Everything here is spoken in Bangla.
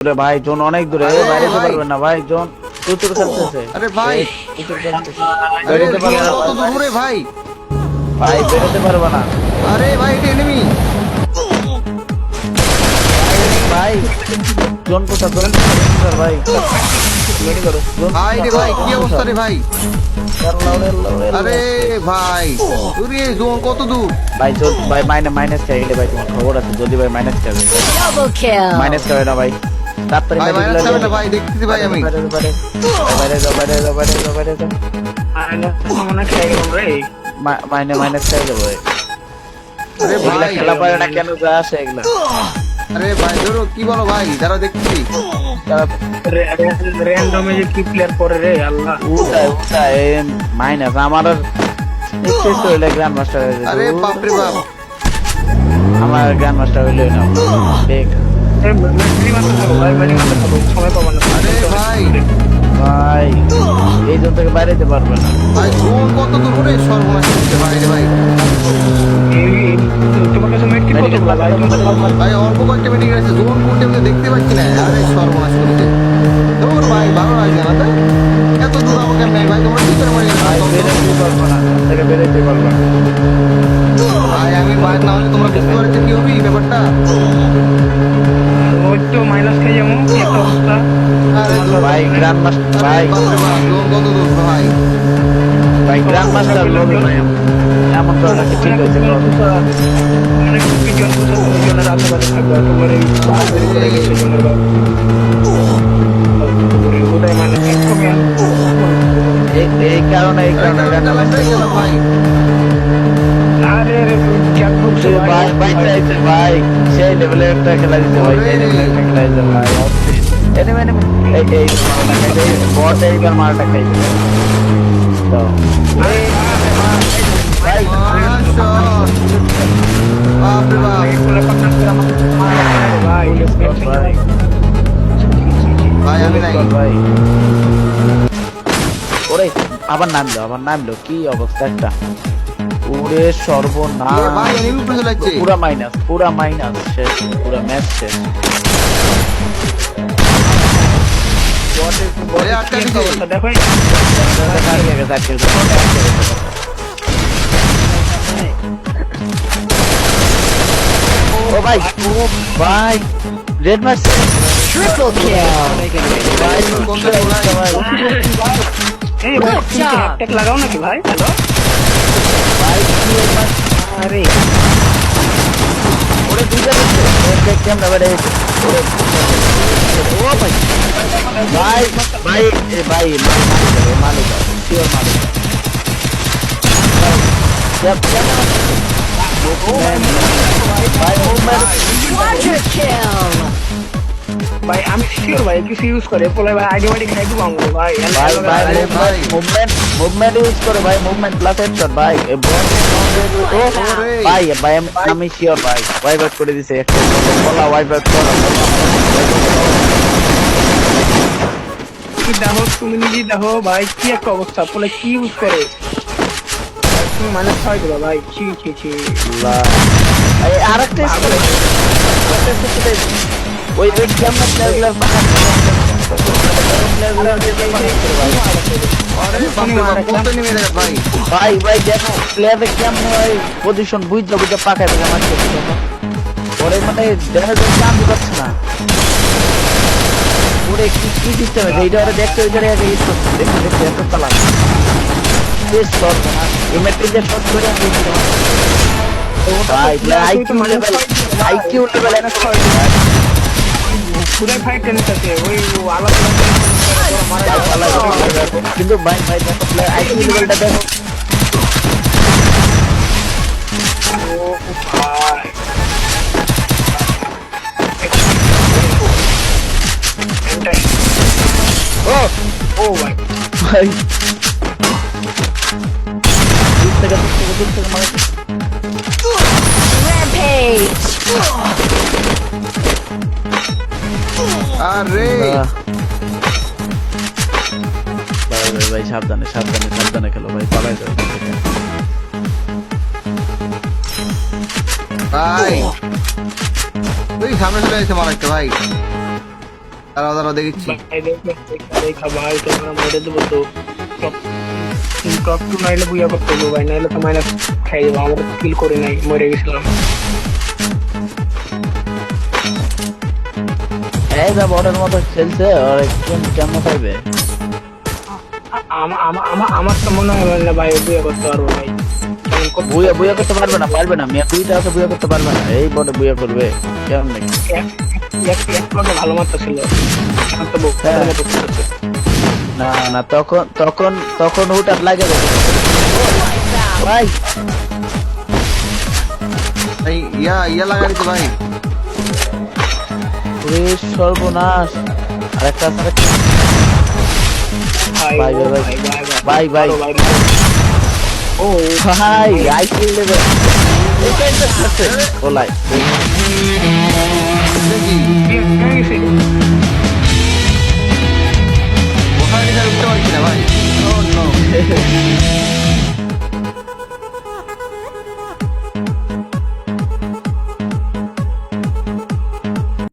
দূরে ভাই জোন অনেক দূরে। বাইরে যেতে পারবেন না ভাই জোন খেলতেছে আরে ভাই। বেরোতে পারবে না কত দূরে ভাই? ভাই বেরোতে পারবে না। আরে ভাই এটা এনিমি ভাই জোন কোথা জোন কোথা ভাই? রেডি করো। জোন ভাই রে ভাই কি অবস্থা রে ভাই? আরে ভাই ওরে জোন কত দূর? ভাই জোন ভাই মাইনাস মাইনাস চাইলে ভাই তোমার খবর আছে। যদি ভাই মাইনাস kill. মাইনাস চাবে না ভাই। তাড়াতাড়ি ভাই মাইনাস যাবে না ভাই দেখতেছি ভাই আমি বাইরে যাও, বাইরে যাও, বাইরে যাও বাইরে যাও মাইনে মাইনাস চাই যাব ভাই। আরে ভাই খেলা পারে না কেন যা আসে এগুলা আরে ভাই ধরো কি বলো ভাই দাঁড়াও দেখতেছি র্যান্ডমে যে কি প্লেয়ার করে রে আল্লাহ উঠায় উঠায় মাইনাস আমার হইলে গ্র্যান্ড মাস্টার আরে বাপ রে বাপ আমার গ্র্যান্ড মাস্টার হইলে না ভাই। এই জন থেকে বাইরে যেতে পারবে না। ভাই জোন কত দূর সর্বনাশ করছে ভাই ভাই। এই- এই- তোমার কাছে মেট্রি কত Medical ভাই অল্প কয়েকটা মিটিং আছে জোন কোনটা আমি দেখতে পাচ্ছি না। আরে সর্বনাশ করছে। দূর ভাই ভালো লাগছে না তাই? এত দূর আমাকে নেই ভাই তোমরা কি মারি ভাই বেরোতে পারব না থেকে বেরোতে পারব না। ভাই আমি মায়ের না হলে তোমরা বুঝতে পারছ কি হবে এই ব্যাপারটা? ওই তো মাইনাস খেয়ে যাব কি একটা অবস্থা? ভাই গ্র্যান্ড মাস্টার ভাই ভাই গ্র্যান্ড মাস্টার এমন তো নাকি ঠিক হয়েছে মানে কুপি জনের আশেপাশে থাকবে? বাহাদুরি করে গেছে জনের এই কারণে এই কারণে গ্র্যান্ড মাস্টার ভাই চাইছে ভাই সেই লেভেলে একটা খেলা দিতে ভাই সেই লেভেলে একটা খেলা দিতে ভাই এনিমে এনিমে এই এই এই বট এইবার মারটা খাইছে তো। ভাই ভাই বাপ রে বাপ এগুলো কথা করে আমাকে মারা ভাই ভাই ভাই আমি নাই। ভাই। ওরে আবার নামলো আবার নামলো কি অবস্থা একটা? ওরে সর্বনাশ। পুরা মাইনাস পুরা মাইনাস শেষ পুরা ম্যাচ শেষ। ও ভাই ও রেড লাগাও নাকি ভাই? হ্যালো ভাই কি red mask? আরে ওরে দুইটা দিচ্ছে ওরে কেমন বেড়ে গেছে ওরে ও ভাই ভাই ভাই এ ভাই মালিক মালিক শিওর মালিক জব জব ভাই মুভমেন্ট Quadra kill. ভাই আমি শিওর ভাই কিছু ইউজ করে বলে ভাই মাইডি খাই দিব ভাই। ভাই ভাই ভাই। মুভমেন্ট মুভমেন্ট ইউজ করে ভাই মুভমেন্ট প্লাস হেডশট ভাই। ভাই ভাই আমি শিওর ভাই। ওয়াইপ আউট করে দিছে একটা বলা ওয়াইপ আউট করা কি দেখো তুমি নিজেই দেখো ভাই কি একটা অবস্থা বলে কি ইউজ করে? তুমি মানে ছয় দিবা ভাই ছি ছি ছি। আরেকটা ওই ওই কেমন প্লেয়ারগুলোর আরে বাপ রে বাপ কোনটা নেমে দেখ ভাই ভাই, দেখো প্লেয়ারের কেমন ভাই পজিশন বুঝতে বুঝতে পাকায় মারছে দেখো। ওরে মানে দেখা যায় চান্স পাচ্ছে না। ওরে কি কি সিস্টেম আছে এইটা ওরা দেখতে ওই জায়গায় আগে ইউজ দেখতে দেখতে এত চালাক। বেশ শর্ট না? এই ম্যাটে যে শর্ট করে আমি ভাই আইকিউ লেভেল আইকিউ লেভেল একটা ছয় পুরাই ফাইট টেনিস আছে ওই আলাদা মারা যাবে কিন্তু ভাই ভাই দেখো প্লেয়ার আইকিউ লেভেলটা দেখো ও ভাই এটাই। ও ও ভাই ভাই দূর থেকে দূর থেকে দূর থেকে মারে আরে। ভাই ভাই ভাই সাবধানে সাবধানে সাবধানে খেলো ভাই পালাই যাও ভাই। তুই সামনে চলে এসে মার একটা ভাই। দাঁড়াও দাঁড়াও দেখেছি ভাই দেখে ভাই তোমরা মেরে দেবো তো। টপ- টপ টু নাইলে বুয়া করতে ভাই নাইলে তো মাইনাস খাই যাব আমরা কিল করে নাই মরে গেছিলাম। যা বড়ের মতো খেলছে আর কেম- কেমন পাইবে আমার তো মনে হয় না ভাই বুয়া করতে পারব ভাই। বুয়া বুয়া করতে পারবে না পারবে না। মেয়ে দুইটা আছে বুয়া করতে পারবে না। এই বড় বুয়া করবে কেমন ভালো মাত্রা ছিল হ্যাঁ। না না তখন তখন তখন হুটার লাগে ভাই ইয়া ইয়া লাগা দিতে ভাই। ওরে সর্বনাশ। আছে ভাই, ভাই, ভাই, ভাই, ভাই। ভালো, ভাই, ভাই। ও ভাই আইসিল লেভেল ওলাই দেখি কে- কে গেছে? ওখানে নিয়ে উঠতে পারছি না ভাই